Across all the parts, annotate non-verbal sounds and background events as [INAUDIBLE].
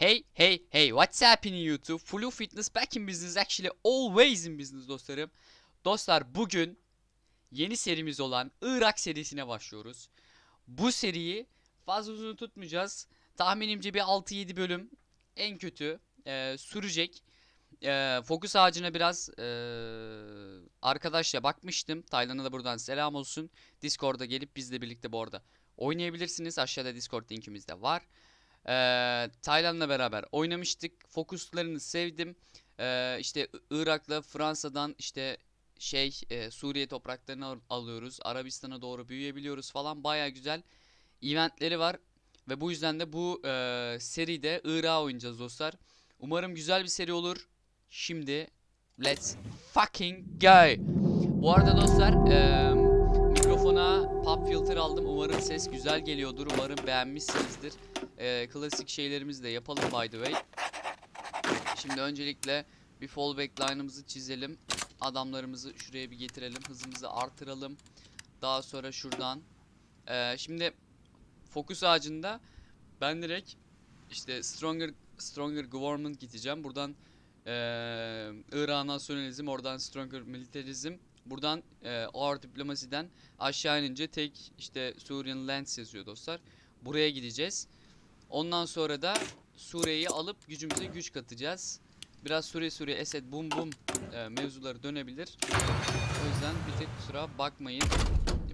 Hey, hey, hey, what's happening YouTube? Flu Fitness back in business, actually always in business dostlarım. Dostlar bugün yeni serimiz olan Irak serisine başlıyoruz. Bu seriyi fazla uzun tutmayacağız. Tahminimce bir 6-7 bölüm en kötü eee, sürecek. Eee fokus ağacına biraz eee arkadaşla bakmıştım. Taylan'a da buradan selam olsun. Discord'a gelip bizle birlikte bu arada oynayabilirsiniz. Aşağıda Discord linkimiz de var. Ee, Tayland'la beraber oynamıştık. Fokuslarını sevdim. Ee, işte Irak'la Fransa'dan işte şey e, Suriye topraklarını al- alıyoruz. Arabistan'a doğru büyüyebiliyoruz falan. Baya güzel eventleri var. Ve bu yüzden de bu e, seride Irak'a oynayacağız dostlar. Umarım güzel bir seri olur. Şimdi let's fucking go. Bu arada dostlar e, mikrofona pop filter aldım. Umarım ses güzel geliyordur. Umarım beğenmişsinizdir. Ee, klasik şeylerimizi de yapalım by the way. Şimdi öncelikle bir fallback line'ımızı çizelim. Adamlarımızı şuraya bir getirelim. Hızımızı artıralım. Daha sonra şuradan. Ee, şimdi fokus ağacında ben direkt işte stronger stronger government gideceğim. Buradan ee, Irak nasyonalizm, oradan stronger militarism. Buradan ee, ağır diplomasiden aşağı inince tek işte Syrian lands yazıyor dostlar. Buraya gideceğiz. Ondan sonra da Suriye'yi alıp gücümüze güç katacağız. Biraz Suriye Suriye Esed bum bum e, mevzuları dönebilir. O yüzden bir tek kusura bakmayın.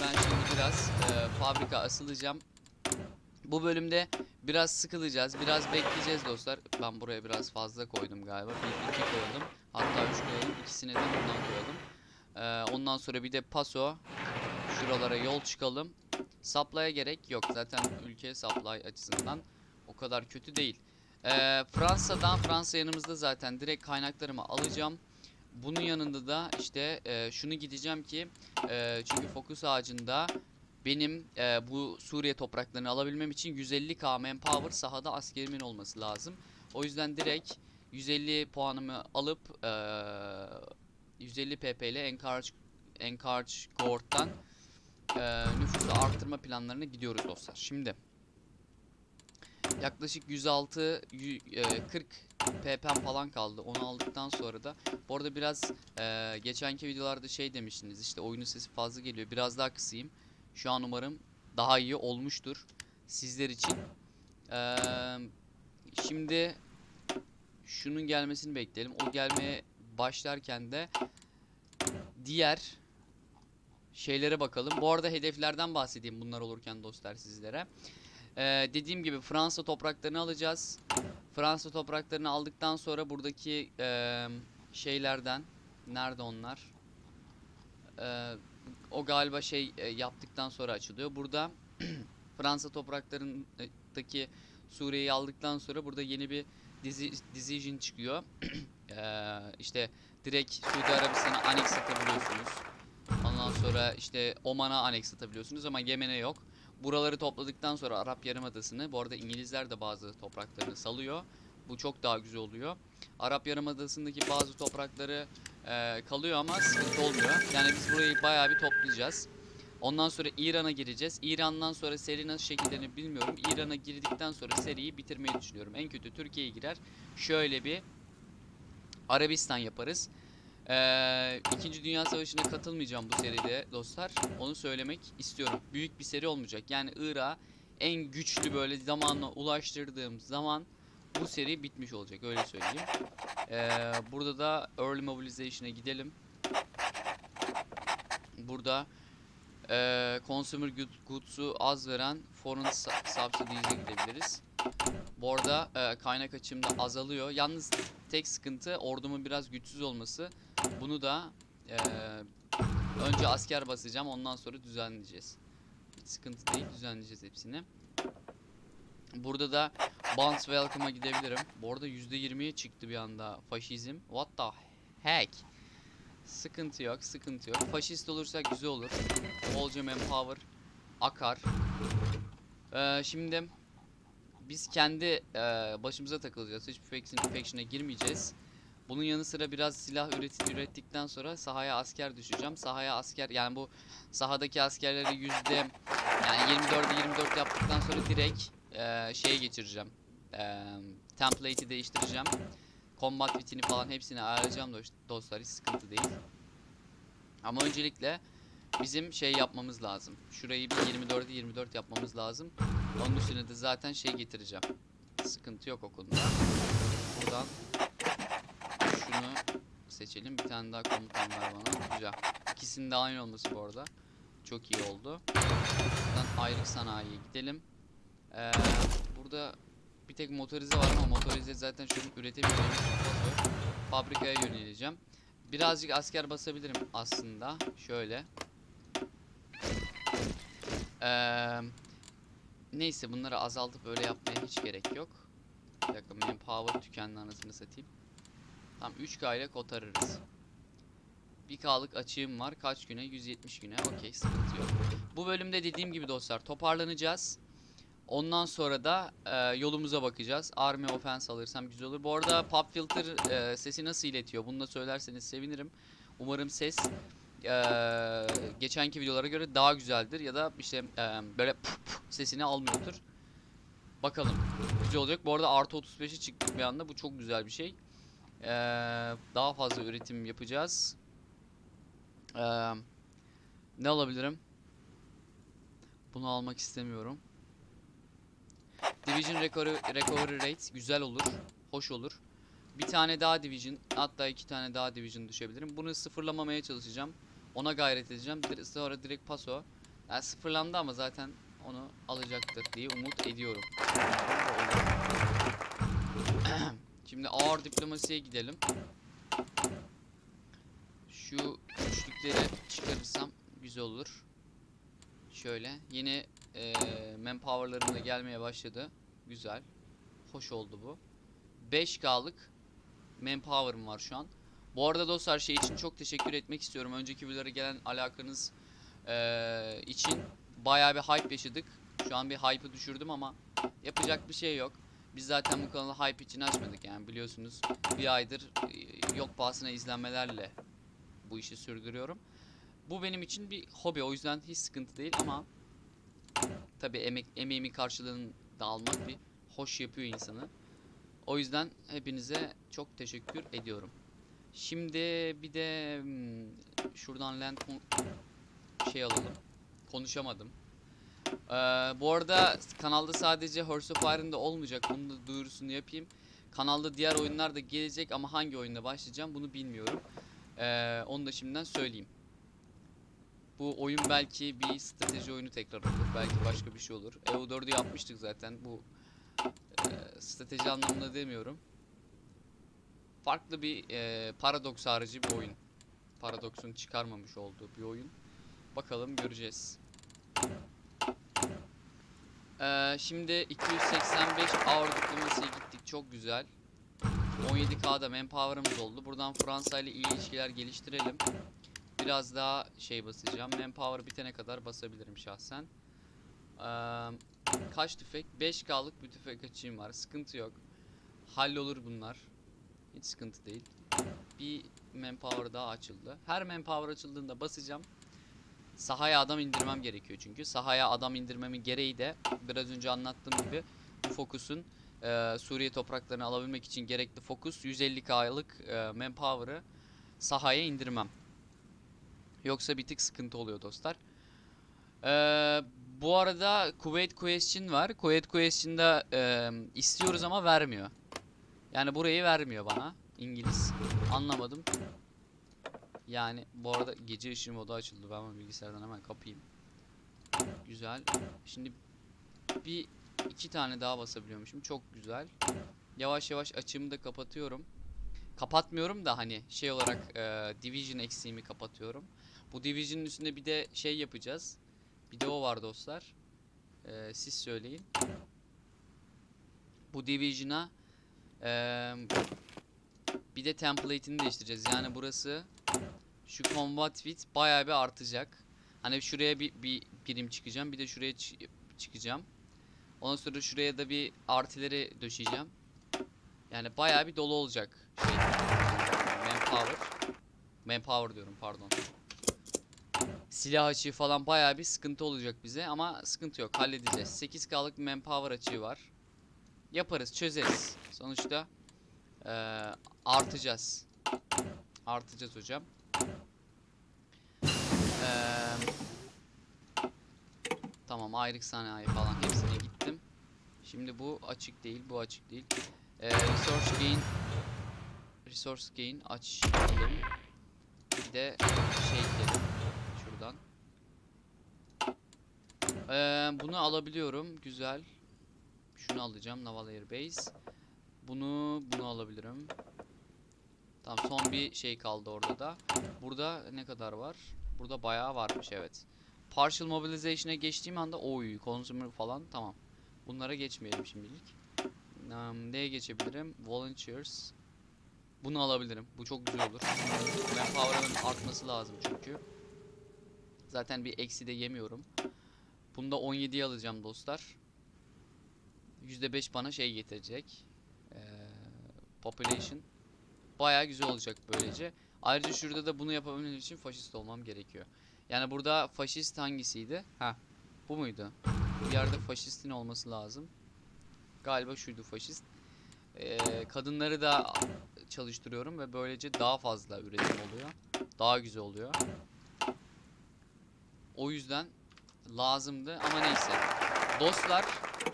Ben şimdi biraz e, fabrika asılacağım. Bu bölümde biraz sıkılacağız. Biraz bekleyeceğiz dostlar. Ben buraya biraz fazla koydum galiba. Bir iki koyalım. Hatta üç koyalım. İkisine de bundan koyalım. E, ondan sonra bir de paso. Şuralara yol çıkalım. Supply'a gerek yok. Zaten ülke supply açısından o kadar kötü değil. Ee, Fransa'dan Fransa yanımızda zaten direkt kaynaklarımı alacağım. Bunun yanında da işte e, şunu gideceğim ki e, çünkü fokus ağacında benim e, bu Suriye topraklarını alabilmem için 150k manpower sahada askerimin olması lazım. O yüzden direkt 150 puanımı alıp e, 150 pp ile Encourage, Encourage Court'tan e, nüfusu artırma planlarına gidiyoruz dostlar. Şimdi yaklaşık 106 yü- e, 40 ppm falan kaldı. Onu aldıktan sonra da bu arada biraz e, geçenki videolarda şey demiştiniz işte oyunun sesi fazla geliyor. Biraz daha kısayım. Şu an umarım daha iyi olmuştur sizler için. E, şimdi şunun gelmesini bekleyelim. O gelmeye başlarken de diğer şeylere bakalım. Bu arada hedeflerden bahsedeyim bunlar olurken dostlar sizlere. Ee, dediğim gibi Fransa topraklarını alacağız. Fransa topraklarını aldıktan sonra buradaki eee, şeylerden nerede onlar? Eee, o galiba şey e, yaptıktan sonra açılıyor. Burada [CLEARS THROAT] Fransa topraklarındaki Suriye'yi aldıktan sonra burada yeni bir dizi, decision çıkıyor. Eee [CLEARS THROAT] işte direkt Suudi Arabistan'a aneks atabiliyorsunuz. Ondan sonra işte Oman'a aneks atabiliyorsunuz ama Yemen'e yok. Buraları topladıktan sonra Arap Yarımadası'nı, bu arada İngilizler de bazı topraklarını salıyor. Bu çok daha güzel oluyor. Arap Yarımadası'ndaki bazı toprakları eee, kalıyor ama sıkıntı olmuyor. Yani biz burayı bayağı bir toplayacağız. Ondan sonra İran'a gireceğiz. İran'dan sonra seri nasıl şekillerini bilmiyorum. İran'a girdikten sonra seriyi bitirmeyi düşünüyorum. En kötü Türkiye'ye girer. Şöyle bir Arabistan yaparız. Ee, İkinci Dünya Savaşı'na katılmayacağım bu seride dostlar. Onu söylemek istiyorum. Büyük bir seri olmayacak. Yani Irak'a en güçlü böyle zamanla ulaştırdığım zaman bu seri bitmiş olacak. Öyle söyleyeyim. Ee, burada da Early Mobilization'a gidelim. Burada eee Consumer good- Goods'u az veren Foreign Su- Subsidies'e gidebiliriz. Bu arada eee, kaynak açığım da azalıyor. Yalnız tek sıkıntı ordumun biraz güçsüz olması. Bunu da eee, önce asker basacağım ondan sonra düzenleyeceğiz. Hiç sıkıntı değil düzenleyeceğiz hepsini. Burada da Bounce Welcome'a gidebilirim. Bu arada %20'ye çıktı bir anda faşizm. What the heck? Sıkıntı yok, sıkıntı yok. Faşist olursak güzel olur. Bolca manpower akar. Ee, şimdi biz kendi e, başımıza takılacağız. Hiçbir faction, faction'a girmeyeceğiz. Bunun yanı sıra biraz silah üret, ürettikten sonra sahaya asker düşeceğim. Sahaya asker yani bu sahadaki askerleri yüzde yani 24'e 24 yaptıktan sonra direkt e, şeye geçireceğim. Eee template'i değiştireceğim. Combat bitini falan hepsini ayarlayacağım dost- dostlar. Hiç sıkıntı değil. Ama öncelikle bizim şey yapmamız lazım. Şurayı bir 24'e 24 yapmamız lazım. Onun üstüne de zaten şey getireceğim. Sıkıntı yok o konuda. Buradan şunu seçelim. Bir tane daha komutan ver bana. Güzel. İkisinin de aynı olması bu arada. Çok iyi oldu. Buradan ayrık sanayiye gidelim. Ee, burada bir tek motorize var ama motorize zaten şu an. Fabrikaya yöneleceğim. Birazcık asker basabilirim aslında. Şöyle. Ee, neyse bunları azaltıp öyle yapmaya hiç gerek yok. Bir dakika manpower tükendi anasını satayım. Tam 3K ile kotarırız. 1K'lık açığım var. Kaç güne? 170 güne. Okey sıkıntı yok. Bu bölümde dediğim gibi dostlar toparlanacağız. Ondan sonra da e, yolumuza bakacağız. Army offense alırsam güzel olur. Bu arada pop filter e, sesi nasıl iletiyor? Bunu da söylerseniz sevinirim. Umarım ses e, geçenki videolara göre daha güzeldir ya da işte e, böyle puf puf sesini almıyordur. Bakalım. Güzel olacak. Bu arada artı 35'e çıktık bir anda. Bu çok güzel bir şey. E, daha fazla üretim yapacağız. E, ne alabilirim? Bunu almak istemiyorum. Division recovery, recovery rate güzel olur. Hoş olur. Bir tane daha division hatta iki tane daha division düşebilirim. Bunu sıfırlamamaya çalışacağım. Ona gayret edeceğim. Sonra direkt paso. Yani sıfırlandı ama zaten onu alacaktır diye umut ediyorum. [CLEARS THROAT] Şimdi ağır diplomasiye gidelim. Şu üçlükleri çıkarırsam güzel olur. Şöyle yeni eee manpower'larım da gelmeye başladı. Güzel. Hoş oldu bu. 5K'lık manpower'ım var şu an. Bu arada dostlar şey için çok teşekkür etmek istiyorum. Önceki videolara gelen alakanız eee, için bayağı bir hype yaşadık. Şu an bir hype'ı düşürdüm ama yapacak bir şey yok. Biz zaten bu kanalı hype için açmadık yani biliyorsunuz. Bir aydır e, yok pahasına izlenmelerle bu işi sürdürüyorum. Bu benim için bir hobi o yüzden hiç sıkıntı değil ama tabi emek emeğimin karşılığını da almak bir hoş yapıyor insanı. O yüzden hepinize çok teşekkür ediyorum. Şimdi bir de hmm, şuradan land şey alalım. Konuşamadım. Ee, bu arada kanalda sadece Hearts of Iron'da olmayacak. Bunun da duyurusunu yapayım. Kanalda diğer oyunlar da gelecek ama hangi oyunda başlayacağım bunu bilmiyorum. Ee, onu da şimdiden söyleyeyim. Bu oyun belki bir strateji oyunu tekrar olur. Belki başka bir şey olur. EU4'ü yapmıştık zaten. Bu e, strateji anlamında demiyorum. Farklı bir e, paradoks harici bir oyun. Paradoksun çıkarmamış olduğu bir oyun. Bakalım göreceğiz. Ee, şimdi 285 ağır diplomasiye gittik. Çok güzel. 17K'da manpower'ımız oldu. Buradan Fransa ile iyi ilişkiler geliştirelim. Biraz daha şey basacağım. Manpower bitene kadar basabilirim şahsen. Ee, kaç tüfek? 5K'lık bir tüfek açığım var. Sıkıntı yok. Hallolur bunlar. Hiç sıkıntı değil. Bir manpower daha açıldı. Her manpower açıldığında basacağım. Sahaya adam indirmem gerekiyor çünkü. Sahaya adam indirmemin gereği de biraz önce anlattığım gibi bu fokusun e, Suriye topraklarını alabilmek için gerekli fokus 150K'lık e, manpower'ı sahaya indirmem. Yoksa bir tık sıkıntı oluyor dostlar. Ee, bu arada Kuveyt Question var. Kuveyt Question'da e, istiyoruz ama vermiyor. Yani burayı vermiyor bana. İngiliz. Anlamadım. Yani bu arada gece ışığı modu açıldı. Ben bilgisayardan hemen kapayım. Güzel. Şimdi bir iki tane daha basabiliyormuşum. Çok güzel. Yavaş yavaş açığımı da kapatıyorum. Kapatmıyorum da hani şey olarak e, Division eksiğimi kapatıyorum. Bu Division'ın üstünde bir de şey yapacağız. Bir de o var dostlar. E, siz söyleyin. Bu Division'a e, bir de template'ini değiştireceğiz. Yani burası şu combat fit bayağı bir artacak. Hani şuraya bir, bir birim çıkacağım. Bir de şuraya çı- çıkacağım. Ondan sonra şuraya da bir artileri döşeyeceğim. Yani bayağı bir dolu olacak. Şey, manpower. Manpower diyorum pardon. Silah açığı falan bayağı bir sıkıntı olacak bize ama sıkıntı yok halledeceğiz. 8K'lık manpower açığı var. Yaparız, çözeriz. Sonuçta eee, artacağız. Artacağız hocam. Eee, tamam ayrık sanayi falan hepsine gittim. Şimdi bu açık değil, bu açık değil. Eee resource gain resource gain aç diyelim. Bir de şey diyelim şuradan. Eee, bunu alabiliyorum. Güzel. Şunu alacağım. Naval Air Base. Bunu bunu alabilirim. Tamam son bir şey kaldı orada da. Burada ne kadar var? Burada bayağı varmış evet. Partial Mobilization'a geçtiğim anda oy consumer falan tamam. Bunlara geçmeyelim şimdilik. Um, neye geçebilirim? Volunteers. Bunu alabilirim. Bu çok güzel olur. Manpower'ın artması lazım çünkü. Zaten bir eksi de yemiyorum. Bunda 17'yi alacağım dostlar. %5 bana şey getirecek. Ee, population. Baya güzel olacak böylece. Ayrıca şurada da bunu yapabilmem için faşist olmam gerekiyor. Yani burada faşist hangisiydi? Ha, bu muydu? Bir yerde faşistin olması lazım. Galiba şuydu faşist. Ee, kadınları da çalıştırıyorum ve böylece daha fazla üretim oluyor. Daha güzel oluyor. O yüzden lazımdı ama neyse. Dostlar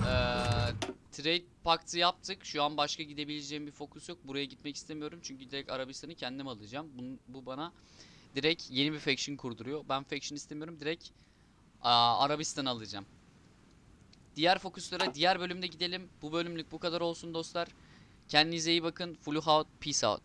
eee trade paktı yaptık. Şu an başka gidebileceğim bir fokus yok. Buraya gitmek istemiyorum çünkü direkt Arabistan'ı kendim alacağım. Bunun, bu bana direkt yeni bir faction kurduruyor. Ben faction istemiyorum. Direkt aa, Arabistan alacağım. Diğer fokuslara diğer bölümde gidelim. Bu bölümlük bu kadar olsun dostlar. Kendinize iyi bakın. Flu out. Peace out.